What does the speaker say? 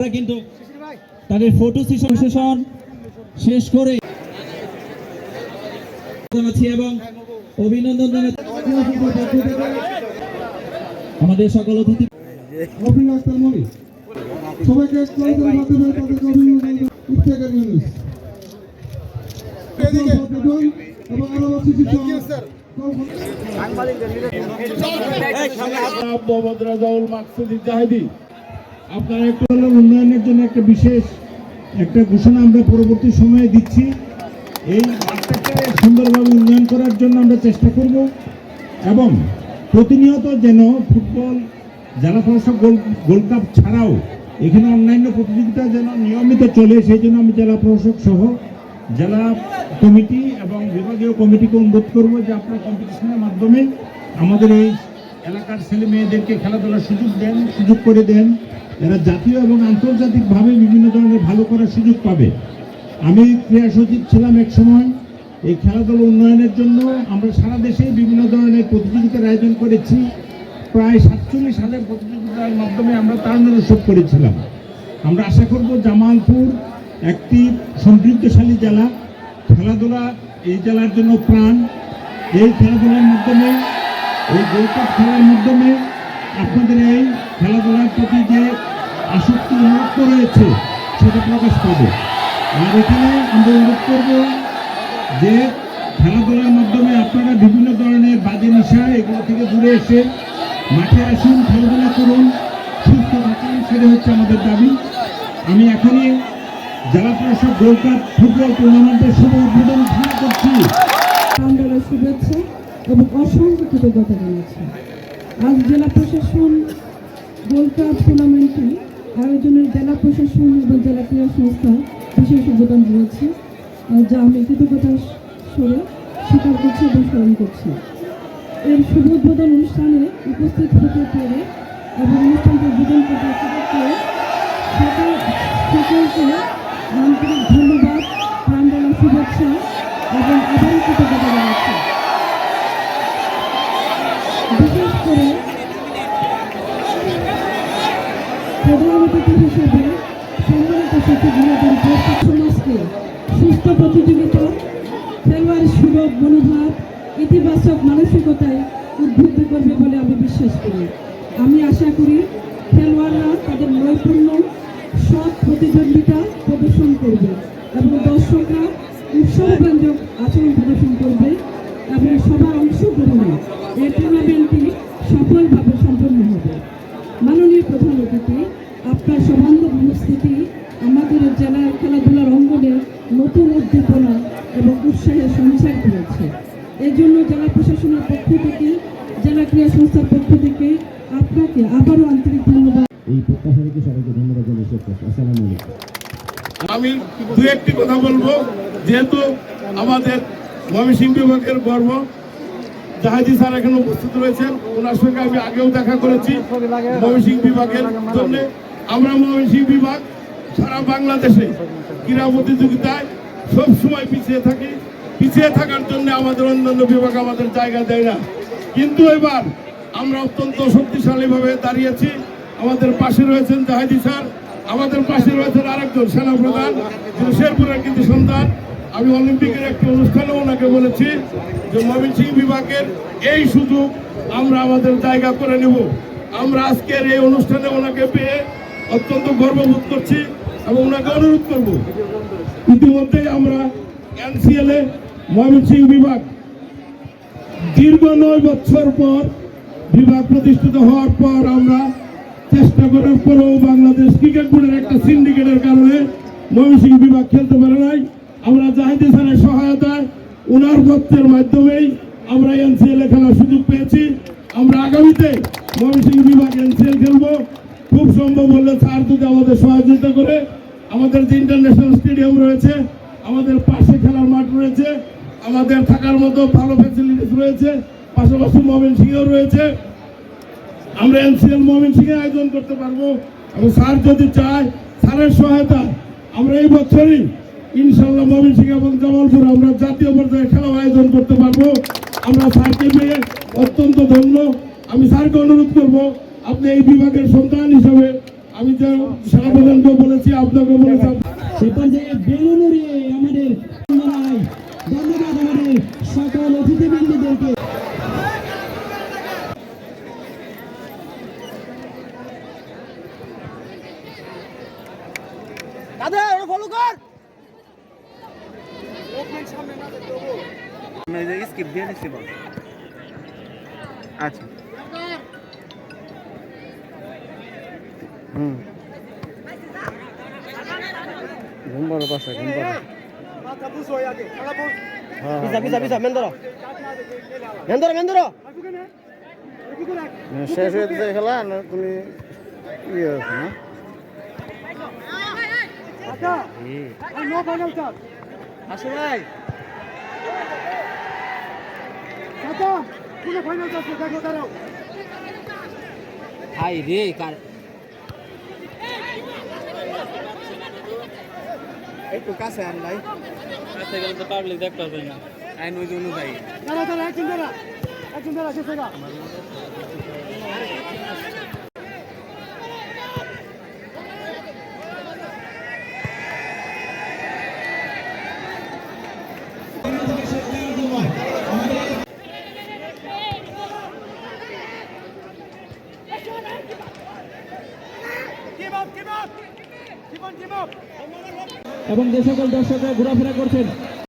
কিন্তু তাদের photo session শেষ করে জানাচ্ছি এবং অভিনন্দন জানাচ্ছি। আমাদের সকল অতিথি সবাইকে মাকসুদি জাহিদি। আপনারা একটু হলো উন্নয়নের জন্য একটা বিশেষ একটা ঘোষণা আমরা পরবর্তী সময়ে দিচ্ছি। এই মাঠটাকে সুন্দরভাবে উন্নয়ন করার জন্য আমরা চেষ্টা করব এবং প্রতিনিয়ত যেন ফুটবল জেলা প্রশাসক গোল গোল্ড কাপ ছাড়াও এখানে অন্যান্য প্রতিযোগিতা যেন নিয়মিত চলে, সেই জন্য আমি জেলা প্রশাসক সহ জেলা কমিটি এবং বিভাগীয় কমিটিকে অনুরোধ করব যে আপনারা কম্পিটিশনের মাধ্যমে আমাদের এই এলাকার ছেলে মেয়েদেরকে খেলাধুলার সুযোগ দেন, সুযোগ করে দেন। এরা জাতীয় এবং আন্তর্জাতিকভাবে বিভিন্ন ধরনের ভালো করার সুযোগ পাবে। আমি ক্রীড়া সচিব ছিলাম এক সময়। এই খেলাধুলা উন্নয়নের জন্য আমরা সারা দেশে বিভিন্ন ধরনের প্রতিযোগিতার আয়োজন করেছি। প্রায় সাতচল্লিশ হাজার প্রতিযোগিতার মাধ্যমে আমরা তারুণ্য উৎসব করেছিলাম। আমরা আশা করব জামালপুর একটি সমৃদ্ধশালী জেলা। খেলাধুলা এই জেলার জন্য প্রাণ। এই খেলাধুলার মাধ্যমে, এই গোল্ড কাপ খেলার মাধ্যমে আপনাদের এই খেলাধুলার প্রতি যে আসক্তি উন্মুক্ত রয়েছে, সেটা প্রকাশ পাবে। আর এখানে, আমরা অনুরোধ করব যে খেলাধুলার মাধ্যমে আপনারা বিভিন্ন ধরনের বাজে নেশা এগুলো থেকে দূরে এসে মাঠে আসুন, খেলাধুলা করুন, সুস্থ থাকুন, সেটা হচ্ছে আমাদের দাবি। আমি এখনই জেলা প্রশাসক গোল্ড ফুটবল টুর্নামেন্টের শুভ উদ্বোধন ঘোষণা করছি। শুভেচ্ছা এবং অসংখ্য কৃতজ্ঞতা জানাচ্ছি। আজ জেলা প্রশাসন গোল্ড টুর্নামেন্টটি আয়োজনের জেলা প্রশাসন এবং জেলা ক্রীড়া সংস্থা বিশেষ অবদান রয়েছে যা আমি কৃতজ্ঞতা স্বরে স্বীকার করছি এবং স্মরণ করছি। এর শুভ উদ্বোধন অনুষ্ঠানে উপস্থিত হতে পেরে এবং অনুষ্ঠানটি উদ্বোধন করতে সুযোগ পেয়ে সকল সকলকে আন্তরিক ধন্যবাদ প্রাণডালা শুভেচ্ছা এবং আবারও কৃতজ্ঞতা জানাচ্ছি। অতিথি হিসেবে সম্মানিত সচিব উপস্থিত সমাজকে সুস্থ প্রতিযোগিতা, খেলোয়াড় সুলভ মনোভাব, ইতিবাচক মানসিকতায় উদ্বুদ্ধ করবে বলে আমি বিশ্বাস করি। আমি আশা করি খেলোয়াড়রা তাদের নৈপুণ্য, সৎ প্রতিদ্বন্দ্বিতা প্রদর্শন করবে এবং দর্শকরা উৎসবব্যঞ্জক আচরণ প্রদর্শন করবে এবং সবার অংশগ্রহণে এই টুর্নামেন্টটি সফলভাবে সম্পন্ন হবে। মাননীয় প্রধান অতিথি আপনার সবান্ধব উপস্থিতি আমাদের জেলার খেলাধুলার অঙ্গনে নতুন উদ্দীপনা এবং উৎসাহের সঞ্চার করেছে। এই জন্য জেলা প্রশাসনের পক্ষ থেকে জেলা ক্রীড়া সংস্থার পক্ষ থেকে আপনাকে আবারও আন্তরিক ধন্যবাদ। এই প্রত্যাশা রেখে সবাইকে ধন্যবাদ জানিয়ে শেষ করছি। আসসালামু আলাইকুম। আমি দু একটি কথা বলব যেহেতু আমাদের ময়মনসিংহ বিভাগের গর্ব জাহাজি স্যার এখানে উপস্থিত রয়েছেন। ওনার সঙ্গে আমি আগেও দেখা করেছি ময়মনসিংহ বিভাগের জন্য। আমরা ময়মনসিংহ বিভাগ সারা বাংলাদেশে ক্রীড়া প্রতিযোগিতায় সব সময় পিছিয়ে থাকি। পিছিয়ে থাকার জন্য আমাদের অন্যান্য বিভাগ আমাদের জায়গা দেয় না। কিন্তু এবার আমরা অত্যন্ত শক্তিশালীভাবে দাঁড়িয়েছি। আমাদের পাশে রয়েছেন জাহাজি স্যার, আমাদের পাশে রয়েছেন আরেকজন সেনাপ্রধান, যিনি শেরপুরের কিন্তু সন্তান। আমি অলিম্পিকের একটি অনুষ্ঠানে ওনাকে বলেছি যে ময়মনসিংহ বিভাগের এই সুযোগ আমরা আমাদের জায়গা করে নেব। আমরা আজকের এই অনুষ্ঠানে ওনাকে পেয়ে অত্যন্ত গর্ববোধ করছি এবং ওনাকে অনুরোধ করব। ইতিমধ্যেই আমরা এনসিএল এ ময়মনসিংহ বিভাগ দীর্ঘ নয় বছর পর বিভাগ প্রতিষ্ঠিত হওয়ার পর আমরা চেষ্টা করার পরেও বাংলাদেশ ক্রিকেট বোর্ডের একটা সিন্ডিকেটের কারণে ময়মনসিংহ বিভাগ খেলতে পারে নাই। আমরা জাহিদ হাসানের সহায়তায় ওনার পত্রের মাধ্যমেই আমরা এনসিএল এ খেলার সুযোগ পেয়েছি। আমরা আগামীতে ময়মনসিংহ বিভাগ এনসিএল খেলব। খুব সম্ভব হলে স্যার যদি আমাদের সহযোগিতা করে আমাদের যে ইন্টারন্যাশনাল স্টেডিয়াম রয়েছে, আমাদের পাশে খেলার মাঠ রয়েছে, আমাদের থাকার মতো ভালো ফ্যাসিলিটিস রয়েছে, পাশাপাশি মোমেন সিংও রয়েছে। আমরা এনসিএল মোমেন সিংহে আয়োজন করতে পারব এবং স্যার যদি চায়, স্যারের সহায়তা আমরা এই বছরই ইনশাল্লাহ মোমেন সিং এবং জামালপুর আমরা জাতীয় পর্যায়ে খেলা আয়োজন করতে পারব। আমরা স্যারকে পেয়ে অত্যন্ত ধন্য। আমি স্যারকে অনুরোধ করব আপনি এই বিভাগের সন্তান হিসাবে আমি যে সেনাপ্রধানকেও বলেছি আপনাকে বলেছি সে পর্যায়ে বেলুন আমাদের ধন্যবাদ আমাদের সকল অতিথিবৃন্দদেরকে। স্কিপ দিয়ে দিচ্ছি আচ্ছা। হুম। ঘুম পাড়ো পাশে ঘুম পাড়ো পিছা পিছা পিছা মেন ধরো। মেন ধরো মেন ধরো। শেষ হয়ে যেতে খেলা না তুমি ইয়ে আছে না আসো ভাই হাই রে কার একটু কাছে আন ভাই কাছে গেলে তো পাবলিক দেখতে পাবে না। আইন ওই অনুযায়ী। এবং যে সকল দর্শকরা ঘোরাফেরা করছেন